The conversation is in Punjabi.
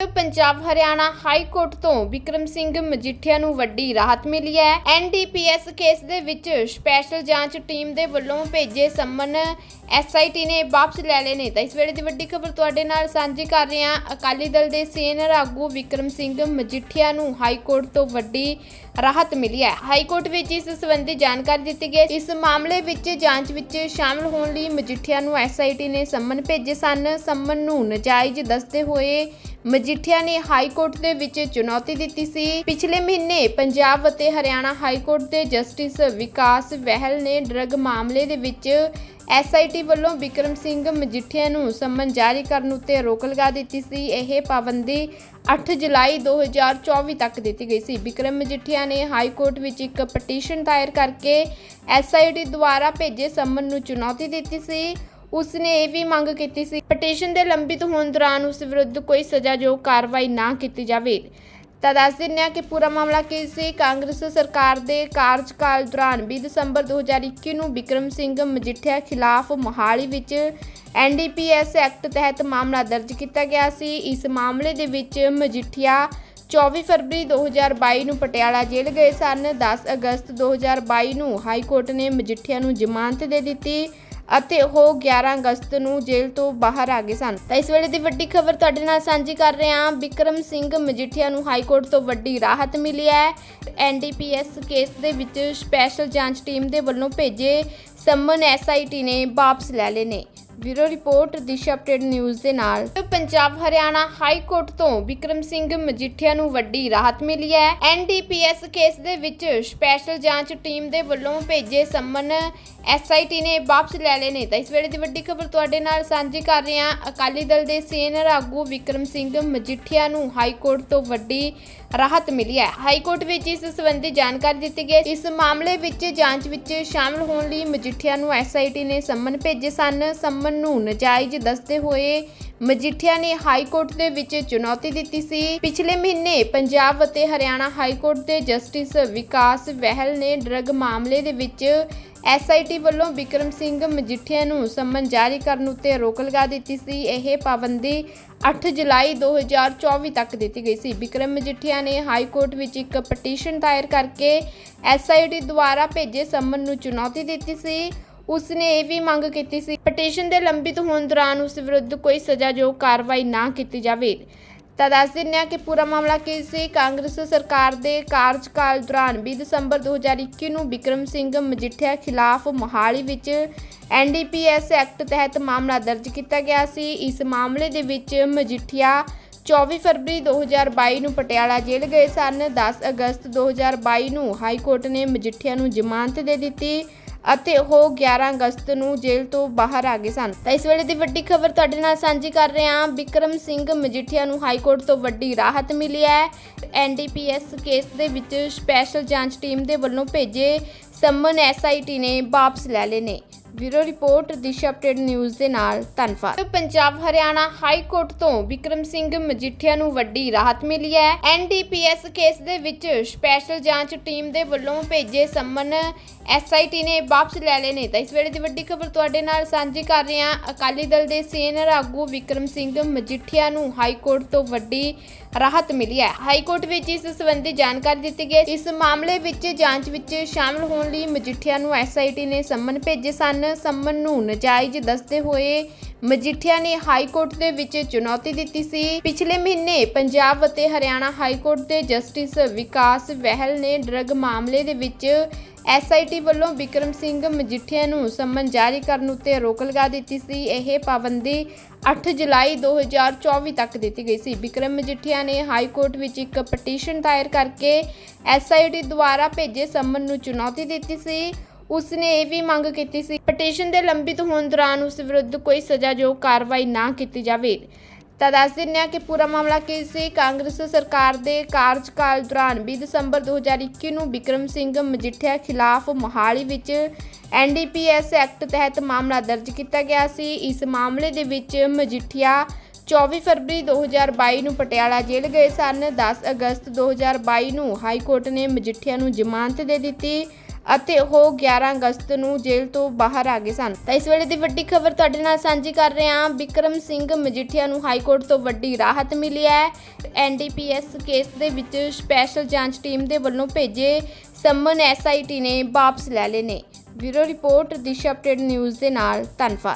ਪੰਜਾਬ, ਹਰਿਆਣਾ ਹਾਈ ਕੋਰਟ ਤੋਂ ਵਿਕਰਮ ਸਿੰਘ ਮਜੀਠੀਆ ਨੂੰ ਵੱਡੀ ਰਾਹਤ ਮਿਲੀ ਹੈ। ਐਨਡੀਪੀਐਸ ਕੇਸ ਦੇ ਵਿੱਚ ਸਪੈਸ਼ਲ ਜਾਂਚ ਟੀਮ ਦੇ ਵੱਲੋਂ ਭੇਜੇ ਸੰਮਨ ਐਸਆਈਟੀ ਨੇ ਵਾਪਸ ਲੈ ਲਏ ਨੇ। ਤਾਂ ਇਸ ਵੇਲੇ ਦੀ ਵੱਡੀ ਖਬਰ ਤੁਹਾਡੇ ਨਾਲ ਸਾਂਝੀ ਕਰ ਰਹੇ ਹਾਂ। ਅਕਾਲੀ ਦਲ ਦੇ ਸੀਨੀਅਰ ਆਗੂ ਵਿਕਰਮ ਸਿੰਘ ਮਜੀਠੀਆ ਨੂੰ ਹਾਈ ਕੋਰਟ ਤੋਂ ਵੱਡੀ ਰਾਹਤ ਮਿਲੀ ਹੈ। ਹਾਈ ਕੋਰਟ ਵਿੱਚ ਇਸ ਸੰਬੰਧੀ ਜਾਣਕਾਰੀ ਦਿੱਤੀ ਗਈ। ਇਸ ਮਾਮਲੇ ਵਿੱਚ ਜਾਂਚ ਵਿੱਚ ਸ਼ਾਮਲ ਹੋਣ ਲਈ ਮਜੀਠੀਆ ਨੂੰ ਐਸਆਈਟੀ ਨੇ ਸੰਮਨ ਭੇਜੇ ਸਨ। ਸੰਮਨ ਨੂੰ ਨਜਾਇਜ਼ ਦੱਸਦੇ ਹੋਏ ਮਜੀਠੀਆ ਨੇ ਹਾਈ ਕੋਰਟ ਦੇ ਵਿੱਚ ਚੁਣੌਤੀ ਦਿੱਤੀ ਸੀ। ਪਿਛਲੇ ਮਹੀਨੇ ਪੰਜਾਬ ਅਤੇ ਹਰਿਆਣਾ ਹਾਈ ਕੋਰਟ ਦੇ ਜਸਟਿਸ ਵਿਕਾਸ ਵਹਿਲ ਨੇ ਡਰੱਗ ਮਾਮਲੇ ਦੇ ਵਿੱਚ ਐਸਆਈਟੀ ਵੱਲੋਂ ਵਿਕਰਮ ਸਿੰਘ ਮਜੀਠੀਆ ਨੂੰ ਸੰਮਨ ਜਾਰੀ ਕਰਨ ਉੱਤੇ ਰੋਕ ਲਗਾ ਦਿੱਤੀ ਸੀ। ਇਹ ਪਾਬੰਦੀ 8 ਜੁਲਾਈ 2024 ਤੱਕ ਦਿੱਤੀ ਗਈ ਸੀ। ਵਿਕਰਮ ਮਜੀਠੀਆ ਨੇ ਹਾਈ ਕੋਰਟ ਵਿੱਚ ਇੱਕ ਪਟੀਸ਼ਨ ਦਾਇਰ ਕਰਕੇ ਐਸਆਈਟੀ ਦੁਆਰਾ ਭੇਜੇ ਸੰਮਨ ਨੂੰ ਚੁਣੌਤੀ ਦਿੱਤੀ ਸੀ। ਉਸ ਨੇ ਇਹ ਵੀ ਮੰਗ ਕੀਤੀ ਸੀ, ਪਟੀਸ਼ਨ ਦੇ ਲੰਬਿਤ ਹੋਣ ਦੌਰਾਨ ਉਸ ਵਿਰੁੱਧ ਕੋਈ ਸਜ਼ਾਯੋਗ ਕਾਰਵਾਈ ਨਾ ਕੀਤੀ ਜਾਵੇ। ਤਾਂ ਦੱਸ ਦਿੰਦੇ ਹਾਂ ਕਿ ਪੂਰਾ ਮਾਮਲਾ ਕੀ ਸੀ? ਕਾਂਗਰਸ ਸਰਕਾਰ ਦੇ ਕਾਰਜਕਾਲ ਦੌਰਾਨ 20 ਦਸੰਬਰ 2021 ਨੂੰ ਵਿਕਰਮ ਸਿੰਘ ਮਜੀਠੀਆ ਖਿਲਾਫ ਮੋਹਾਲੀ ਵਿੱਚ ਐਨਡੀਪੀਐਸ ਐਕਟ ਤਹਿਤ ਮਾਮਲਾ ਦਰਜ ਕੀਤਾ ਗਿਆ ਸੀ। ਇਸ ਮਾਮਲੇ ਦੇ ਵਿੱਚ ਮਜੀਠੀਆ 24 ਫਰਵਰੀ 2022 ਨੂੰ ਪਟਿਆਲਾ ਜੇਲ੍ਹ ਗਏ ਸਨ। 10 ਅਗਸਤ 2022 ਨੂੰ ਹਾਈ ਕੋਰਟ ਨੇ ਮਜੀਠੀਆ ਨੂੰ ਜ਼ਮਾਨਤ ਦੇ ਦਿੱਤੀ। ਅਤੇ ਉਹ 11 ਅਗਸਤ ਨੂੰ ਜੇਲ੍ਹ ਤੋਂ ਬਾਹਰ ਆ ਗਏ ਸਨ। ਤਾਂ ਇਸ ਵੇਲੇ ਦੀ ਵੱਡੀ ਖਬਰ ਤੁਹਾਡੇ ਨਾਲ ਸਾਂਝੀ ਕਰ ਰਹੇ ਹਾਂ। ਵਿਕਰਮ ਸਿੰਘ ਮਜੀਠੀਆ ਨੂੰ ਹਾਈ ਕੋਰਟ ਤੋਂ ਵੱਡੀ ਰਾਹਤ ਮਿਲੀ ਹੈ। ਐਨਡੀਪੀਐਸ ਕੇਸ ਦੇ ਵਿੱਚ ਸਪੈਸ਼ਲ ਜਾਂਚ ਟੀਮ ਦੇ ਵੱਲੋਂ ਭੇਜੇ ਸੰਮਨ ਐਸਆਈਟੀ ਨੇ ਵਾਪਸ ਲੈ ਲਏ ਨੇ। Bureau report, Disha update news ਦੇ ਨਾਲ। ਪੰਜਾਬ, ਹਰਿਆਣਾ ਹਾਈ ਕੋਰਟ ਤੋਂ ਵਿਕਰਮ ਸਿੰਘ ਮਜੀਠੀਆ ਨੂੰ ਵੱਡੀ ਰਾਹਤ ਮਿਲੀ ਹੈ। ਐਨਡੀਪੀਐਸ ਕੇਸ ਦੇ ਵਿੱਚ ਸਪੈਸ਼ਲ ਜਾਂਚ ਟੀਮ ਦੇ ਵੱਲੋਂ ਭੇਜੇ ਸੰਮਨ ਐਸਆਈਟੀ ਨੇ ਵਾਪਸ ਲੈ ਲਏ ਨੇ। ਤਾਂ ਇਸ ਵੇਲੇ ਦੀ ਵੱਡੀ ਖਬਰ ਤੁਹਾਡੇ ਨਾਲ ਸਾਂਝੀ ਕਰ ਰਹੇ ਹਾਂ। ਅਕਾਲੀ ਦਲ ਦੇ ਸੀਨੀਅਰ ਆਗੂ ਵਿਕਰਮ ਸਿੰਘ ਮਜੀਠੀਆ ਨੂੰ ਹਾਈ ਕੋਰਟ ਤੋਂ ਵੱਡੀ ਰਾਹਤ ਮਿਲੀ ਹੈ। ਹਾਈ ਕੋਰਟ ਵਿੱਚ ਇਸ ਸੰਬੰਧੀ ਜਾਣਕਾਰੀ ਦਿੱਤੀ ਗਈ। ਇਸ ਮਾਮਲੇ ਵਿੱਚ ਜਾਂਚ ਵਿੱਚ ਸ਼ਾਮਲ ਹੋਣ ਲਈ ਮਜੀਠੀਆ ਨੂੰ ਐਸਆਈਟੀ ਨੇ ਸੰਮਨ ਭੇਜੇ ਸਨ। ਸੰਮਨ ਨੂੰ ਨਜਾਇਜ਼ ਦੱਸਦੇ ਹੋਏ ਮਜੀਠੀਆ ਨੇ ਹਾਈ ਕੋਰਟ ਦੇ ਵਿੱਚ ਚੁਣੌਤੀ ਦਿੱਤੀ ਸੀ। ਪਿਛਲੇ ਮਹੀਨੇ ਪੰਜਾਬ ਅਤੇ ਹਰਿਆਣਾ ਹਾਈ ਕੋਰਟ ਦੇ ਜਸਟਿਸ ਵਿਕਾਸ ਵਹਿਲ ਨੇ ਡਰੱਗ ਮਾਮਲੇ ਦੇ ਵਿੱਚ ਐਸਆਈਟੀ ਵੱਲੋਂ ਵਿਕਰਮ ਸਿੰਘ ਮਜੀਠੀਆ ਨੂੰ ਸਮਨ ਜਾਰੀ ਕਰਨ ਉੱਤੇ ਰੋਕ ਲਗਾ ਦਿੱਤੀ ਸੀ। ਇਹ ਪਾਬੰਦੀ 8 ਜੁਲਾਈ 2024 ਤੱਕ ਦਿੱਤੀ ਗਈ ਸੀ। ਵਿਕਰਮ ਮਜੀਠੀਆ ਨੇ ਹਾਈ ਕੋਰਟ ਵਿੱਚ ਇੱਕ ਪਟੀਸ਼ਨ ਦਾਇਰ ਕਰਕੇ ਐਸਆਈਟੀ ਦੁਆਰਾ ਭੇਜੇ ਸਮਨ ਨੂੰ ਚੁਣੌਤੀ ਦਿੱਤੀ ਸੀ। ਉਸ ਨੇ ਇਹ ਵੀ ਮੰਗ ਕੀਤੀ ਸੀ, ਪਟੀਸ਼ਨ ਦੇ ਲੰਬਿਤ ਹੋਣ ਦੌਰਾਨ ਉਸ ਵਿਰੁੱਧ ਕੋਈ ਸਜ਼ਾਯੋਗ ਕਾਰਵਾਈ ਨਾ ਕੀਤੀ ਜਾਵੇ। ਤਾਂ ਦੱਸ ਦਿੰਦੇ ਹਾਂ ਕਿ ਪੂਰਾ ਮਾਮਲਾ ਕੀ ਸੀ। ਕਾਂਗਰਸ ਸਰਕਾਰ ਦੇ ਕਾਰਜਕਾਲ ਦੌਰਾਨ 20 ਦਸੰਬਰ 2021 ਨੂੰ ਵਿਕਰਮ ਸਿੰਘ ਮਜੀਠੀਆ ਖਿਲਾਫ ਮੋਹਾਲੀ ਵਿੱਚ ਐਨਡੀਪੀਐਸ ਐਕਟ ਤਹਿਤ ਮਾਮਲਾ ਦਰਜ ਕੀਤਾ ਗਿਆ ਸੀ। ਇਸ ਮਾਮਲੇ ਦੇ ਵਿੱਚ ਮਜੀਠੀਆ 24 ਫਰਵਰੀ 2022 ਨੂੰ ਪਟਿਆਲਾ ਜੇਲ੍ਹ ਗਏ ਸਨ। 10 ਅਗਸਤ 2022 ਨੂੰ ਹਾਈ ਕੋਰਟ ਨੇ ਮਜੀਠੀਆ ਨੂੰ ਜ਼ਮਾਨਤ ਦੇ ਦਿੱਤੀ। ਅਤੇ ਉਹ 11 ਅਗਸਤ ਨੂੰ ਜੇਲ੍ਹ ਤੋਂ ਬਾਹਰ ਆ ਗਏ ਸਨ। ਤਾਂ ਇਸ ਵੇਲੇ ਦੀ ਵੱਡੀ ਖਬਰ ਤੁਹਾਡੇ ਨਾਲ ਸਾਂਝੀ ਕਰ ਰਹੇ ਹਾਂ। ਵਿਕਰਮ ਸਿੰਘ ਮਜੀਠੀਆ ਨੂੰ ਹਾਈ ਕੋਰਟ ਤੋਂ ਵੱਡੀ ਰਾਹਤ ਮਿਲੀ ਹੈ। ਐਨਡੀਪੀਐਸ ਕੇਸ ਦੇ ਵਿੱਚ ਸਪੈਸ਼ਲ ਜਾਂਚ ਟੀਮ ਦੇ ਵੱਲੋਂ ਭੇਜੇ ਸੰਮਨ ਐਸਆਈਟੀ ਨੇ ਵਾਪਸ ਲੈ ਲਏ ਨੇ। Bureau report, Disha update news ਦੇ ਨਾਲ ਧੰਨਵਾਦ। ਪੰਜਾਬ, ਹਰਿਆਣਾ ਹਾਈ ਕੋਰਟ ਤੋਂ ਵਿਕਰਮ ਸਿੰਘ ਮਜੀਠੀਆ ਨੂੰ ਵੱਡੀ ਰਾਹਤ ਮਿਲੀ ਹੈ। ਐਨਡੀਪੀਐਸ ਕੇਸ ਦੇ ਵਿੱਚ ਸਪੈਸ਼ਲ ਜਾਂਚ ਟੀਮ ਦੇ ਵੱਲੋਂ ਭੇਜੇ ਸੰਮਨ ਐਸਆਈਟੀ ਨੇ ਵਾਪਸ ਲੈ ਲਏ ਨੇ। ਤਾਂ ਇਸ ਵੇਲੇ ਦੀ ਵੱਡੀ ਖਬਰ ਤੁਹਾਡੇ ਨਾਲ ਸਾਂਝੀ ਕਰ ਰਹੇ ਹਾਂ। ਅਕਾਲੀ ਦਲ ਦੇ ਸੀਨੀਅਰ ਆਗੂ ਵਿਕਰਮ ਸਿੰਘ ਮਜੀਠੀਆ ਨੂੰ ਹਾਈ ਕੋਰਟ ਤੋਂ ਵੱਡੀ ਰਾਹਤ ਮਿਲੀ ਹੈ। ਹਾਈ ਕੋਰਟ ਵਿੱਚ ਇਸ ਸੰਬੰਧੀ ਜਾਣਕਾਰੀ ਦਿੱਤੀ ਗਈ। ਇਸ ਮਾਮਲੇ ਵਿੱਚ ਜਾਂਚ ਵਿੱਚ ਸ਼ਾਮਲ ਹੋਣ ਲਈ ਮਜੀਠੀਆ ਨੂੰ ਐਸਆਈਟੀ ਨੇ ਸੰਮਨ ਭੇਜੇ ਸਨ। ਸੰਮਨ ਨੂੰ ਨਜਾਇਜ਼ ਦੱਸਦੇ ਹੋਏ ਮਜੀਠੀਆ ਨੇ ਹਾਈ ਕੋਰਟ ਦੇ ਵਿੱਚ ਚੁਣੌਤੀ ਦਿੱਤੀ ਸੀ। ਪਿਛਲੇ ਮਹੀਨੇ ਪੰਜਾਬ ਅਤੇ ਹਰਿਆਣਾ ਹਾਈ ਕੋਰਟ ਦੇ ਜਸਟਿਸ ਵਿਕਾਸ ਵਹਿਲ ਨੇ ਡਰੱਗ ਮਾਮਲੇ ਦੇ ਵਿੱਚ ਐਸਆਈਟੀ ਵੱਲੋਂ ਵਿਕਰਮ ਸਿੰਘ ਮਜੀਠੀਆ ਨੂੰ ਸੰਮਨ ਜਾਰੀ ਕਰਨ ਉੱਤੇ ਰੋਕ ਲਗਾ ਦਿੱਤੀ ਸੀ। ਇਹ ਪਾਬੰਦੀ 8 ਜੁਲਾਈ 2024 ਤੱਕ ਦਿੱਤੀ ਗਈ ਸੀ। ਵਿਕਰਮ ਮਜੀਠੀਆ ਨੇ ਹਾਈ ਕੋਰਟ ਵਿੱਚ ਇੱਕ ਪਟੀਸ਼ਨ ਦਾਇਰ ਕਰਕੇ ਐਸਆਈਟੀ ਦੁਆਰਾ ਭੇਜੇ ਸੰਮਨ ਨੂੰ ਚੁਣੌਤੀ ਦਿੱਤੀ ਸੀ। ਉਸ ਨੇ ਇਹ ਵੀ ਮੰਗ ਕੀਤੀ ਸੀ, ਪਟੀਸ਼ਨ ਦੇ ਲੰਬਿਤ ਹੋਣ ਦੌਰਾਨ ਉਸ ਵਿਰੁੱਧ ਕੋਈ ਸਜ਼ਾਯੋਗ ਕਾਰਵਾਈ ਨਾ ਕੀਤੀ ਜਾਵੇ। ਤਾਂ ਦੱਸ ਦਿੰਦੇ ਹਾਂ ਕਿ ਪੂਰਾ ਮਾਮਲਾ ਕੀ ਸੀ। ਕਾਂਗਰਸ ਸਰਕਾਰ ਦੇ ਕਾਰਜਕਾਲ ਦੌਰਾਨ 20 ਦਸੰਬਰ 2021 ਨੂੰ ਵਿਕਰਮ ਸਿੰਘ ਮਜੀਠੀਆ ਖਿਲਾਫ ਮੋਹਾਲੀ ਵਿੱਚ ਐਨਡੀਪੀਐਸ ਐਕਟ ਤਹਿਤ ਮਾਮਲਾ ਦਰਜ ਕੀਤਾ ਗਿਆ ਸੀ। ਇਸ ਮਾਮਲੇ ਦੇ ਵਿੱਚ ਮਜੀਠੀਆ 24 ਫਰਵਰੀ 2022 ਨੂੰ ਪਟਿਆਲਾ ਜੇਲ੍ਹ ਗਏ ਸਨ। 10 ਅਗਸਤ 2022 ਨੂੰ ਹਾਈ ਕੋਰਟ ਨੇ ਮਜੀਠੀਆ ਨੂੰ ਜ਼ਮਾਨਤ ਦੇ ਦਿੱਤੀ। ਅਤੇ ਉਹ 11 ਅਗਸਤ ਨੂੰ ਜੇਲ੍ਹ ਤੋਂ ਬਾਹਰ ਆ ਗਏ ਸਨ। ਤਾਂ ਇਸ ਵੇਲੇ ਦੀ ਵੱਡੀ ਖਬਰ ਤੁਹਾਡੇ ਨਾਲ ਸਾਂਝੀ ਕਰ ਰਹੇ ਹਾਂ। ਵਿਕਰਮ ਸਿੰਘ ਮਜੀਠੀਆ ਨੂੰ ਹਾਈ ਕੋਰਟ ਤੋਂ ਵੱਡੀ ਰਾਹਤ ਮਿਲੀ ਹੈ। ਐਨਡੀਪੀਐਸ ਕੇਸ ਦੇ ਵਿੱਚ ਸਪੈਸ਼ਲ ਜਾਂਚ ਟੀਮ ਦੇ ਵੱਲੋਂ ਭੇਜੇ ਸੰਮਨ ਐਸਆਈਟੀ ਨੇ ਵਾਪਸ ਲੈ ਲਏ ਨੇ। Bureau report, Disha update news ਦੇ ਨਾਲ ਧੰਨਵਾਦ।